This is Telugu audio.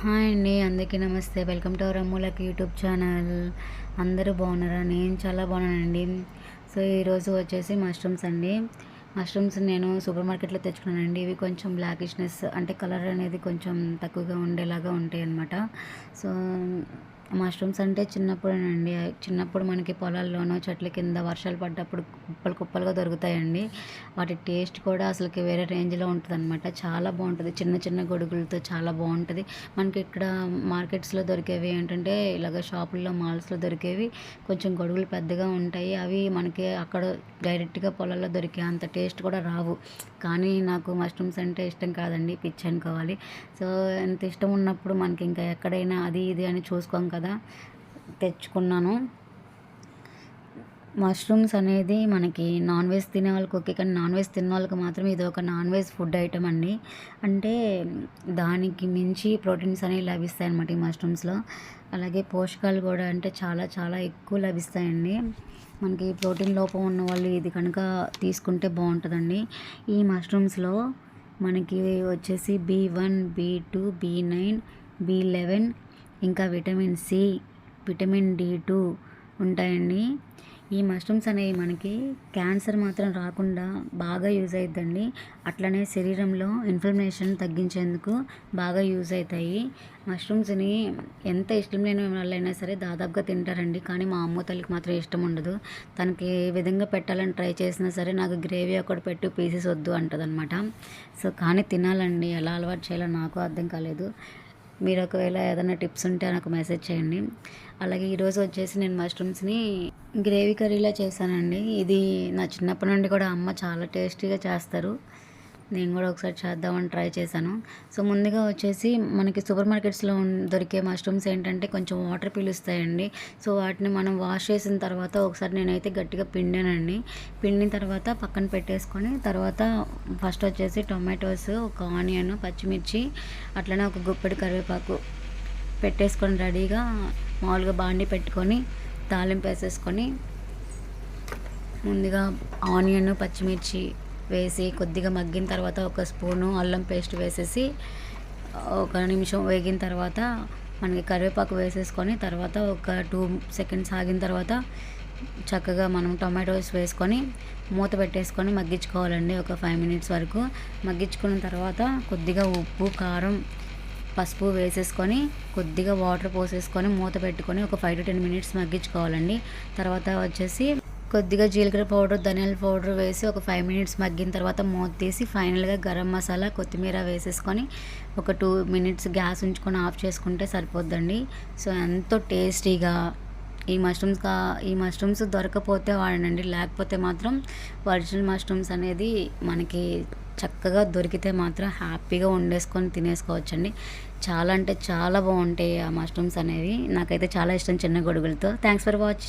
హాయ్ అండి అందరికీ నమస్తే. వెల్కమ్ టు అవర్ అమ్ములకి యూట్యూబ్ ఛానల్. అందరూ బాగున్నారా? నేను చాలా బాగున్నానండి. సో ఈరోజు వచ్చేసి మష్రూమ్స్ అండి. మష్రూమ్స్ నేను సూపర్ మార్కెట్లో తెచ్చుకున్నానండి. ఇవి కొంచెం బ్లాకిష్నెస్ అంటే కలర్ అనేది కొంచెం తక్కువగా ఉండేలాగా ఉంటాయి అన్నమాట సో మష్రూమ్స్ అంటే చిన్నప్పుడేనండి. చిన్నప్పుడు మనకి పొలాల్లోనో చెట్ల కింద వర్షాలు పడ్డప్పుడు కుప్పలు కుప్పలుగా దొరుకుతాయండి. వాటి టేస్ట్ కూడా అసలుకి వేరే రేంజ్లో ఉంటుంది అనమాట చాలా బాగుంటుంది చిన్న చిన్న గొడుగులతో చాలా బాగుంటుంది మనకి ఇక్కడ మార్కెట్స్లో దొరికేవి ఏంటంటే ఇలాగ షాపుల్లో మాల్స్లో దొరికేవి కొంచెం గొడుగులు పెద్దగా ఉంటాయి. అవి మనకి అక్కడ డైరెక్ట్గా పొలాల్లో దొరికే అంత టేస్ట్ కూడా రావు. కానీ నాకు మష్రూమ్స్ అంటే ఇష్టం కాదండి. పిచ్చి అనుకోవాలి. సో ఎంత ఇష్టం ఉన్నప్పుడు మనకి ఇంకా ఎక్కడైనా అది ఇది అని చూసుకోం కదా తెచ్చుకున్నాను. మష్రూమ్స్ అనేది మనకి నాన్ వెజ్ తినే వాళ్ళకి ఓకే కానీ నాన్ వెజ్ తిన్న వాళ్ళకి మాత్రం ఇది ఒక నాన్ వెజ్ ఫుడ్ ఐటమ్ అండి. అంటే దానికి మించి ప్రోటీన్స్ అనేవి లభిస్తాయి అన్నమాట ఈ మష్రూమ్స్లో. అలాగే పోషకాలు కూడా అంటే చాలా చాలా ఎక్కువ లభిస్తాయండి. మనకి ప్రోటీన్ లోపం ఉన్న వాళ్ళు ఇది కనుక తీసుకుంటే బాగుంటుందండి. ఈ మష్రూమ్స్లో మనకి వచ్చేసి B one B two B nine B eleven ఇంకా vitamin C vitamin D two ఉంటాయండి. ఈ మష్రూమ్స్ అనేవి మనకి క్యాన్సర్ మాత్రం రాకుండా బాగా యూజ్ అవుతుందండి అట్లనే శరీరంలో ఇన్ఫ్లమేషన్ తగ్గించేందుకు బాగా యూజ్ అవుతాయి మష్రూమ్స్ని ఎంత ఇష్టం లేని వాళ్ళైనా సరే దాదాపుగా తింటారండి. కానీ మా అమ్మ తల్లికి మాత్రం ఇష్టం ఉండదు. తనకి ఏ విధంగా పెట్టాలని ట్రై చేసినా సరే నాకు గ్రేవీ ఒకటి పెట్టు పీసెస్ వద్దు అంటదనమాట సో కానీ తినాలండి. ఎలా అలవాటు చేయాలో నాకు అర్థం కాలేదు. మీరు ఒకవేళ ఏదైనా టిప్స్ ఉంటే నాకు మెసేజ్ చేయండి. అలాగే ఈరోజు వచ్చేసి నేను మష్రూమ్స్ని గ్రేవీ కర్రీలా చేశానండి. ఇది నా చిన్నప్పటి నుండి కూడా అమ్మ చాలా టేస్టీగా చేస్తారు. నేను కూడా ఒకసారి చేద్దామని ట్రై చేశాను. సో ముందుగా వచ్చేసి మనకి సూపర్ మార్కెట్స్లో దొరికే మష్రూమ్స్ ఏంటంటే కొంచెం వాటర్ పీలుస్తాయండి. సో వాటిని మనం వాష్ చేసిన తర్వాత ఒకసారి నేనైతే గట్టిగా పిండానండి. పిండిన తర్వాత పక్కన పెట్టేసుకొని తర్వాత ఫస్ట్ వచ్చేసి టొమాటోస్ ఒక ఆనియన్ పచ్చిమిర్చి అట్లనే ఒక గుప్పెడు కరివేపాకు పెట్టేసుకొని రెడీగా మామూలుగా బాండి పెట్టుకొని తాలింపు వేసేసుకొని ముందుగా ఆనియన్ పచ్చిమిర్చి వేసి కొద్దిగా మగ్గిన తర్వాత ఒక స్పూను అల్లం పేస్ట్ వేసేసి ఒక నిమిషం వేగిన తర్వాత మనకి కరివేపాకు వేసేసుకొని తర్వాత ఒక టూ సెకండ్స్ ఆగిన తర్వాత చక్కగా మనం టొమాటోస్ వేసుకొని మూత పెట్టేసుకొని మగ్గించుకోవాలండి ఒక ఫైవ్ మినిట్స్ వరకు. మగ్గించుకున్న తర్వాత కొద్దిగా ఉప్పు కారం పసుపు వేసేసుకొని కొద్దిగా వాటర్ పోసేసుకొని మూత పెట్టుకొని ఒక ఫైవ్ టు టెన్ మినిట్స్ మగ్గించుకోవాలండి. తర్వాత వచ్చేసి కొద్దిగా జీలకర్ర పౌడర్ ధనియాల పౌడర్ వేసి ఒక ఫైవ్ మినిట్స్ మగ్గిన తర్వాత మూత తీసి ఫైనల్గా గరం మసాలా కొత్తిమీర వేసేసుకొని ఒక టూ మినిట్స్ గ్యాస్ ఉంచుకొని ఆఫ్ చేసుకుంటే సరిపోద్దండి. సో ఎంతో టేస్టీగా ఈ మష్రూమ్స్ కా ఈ మష్రూమ్స్ దొరకపోతే వాడనండి. లేకపోతే మాత్రం ఒరిజినల్ మష్రూమ్స్ అనేది మనకి చక్కగా దొరికితే మాత్రం హ్యాపీగా వండేసుకొని తినేసుకోవచ్చండి. చాలా అంటే చాలా బాగుంటాయి ఆ మష్రూమ్స్ అనేవి. నాకైతే చాలా ఇష్టం చిన్న గొడుగులతో. Thanks for watch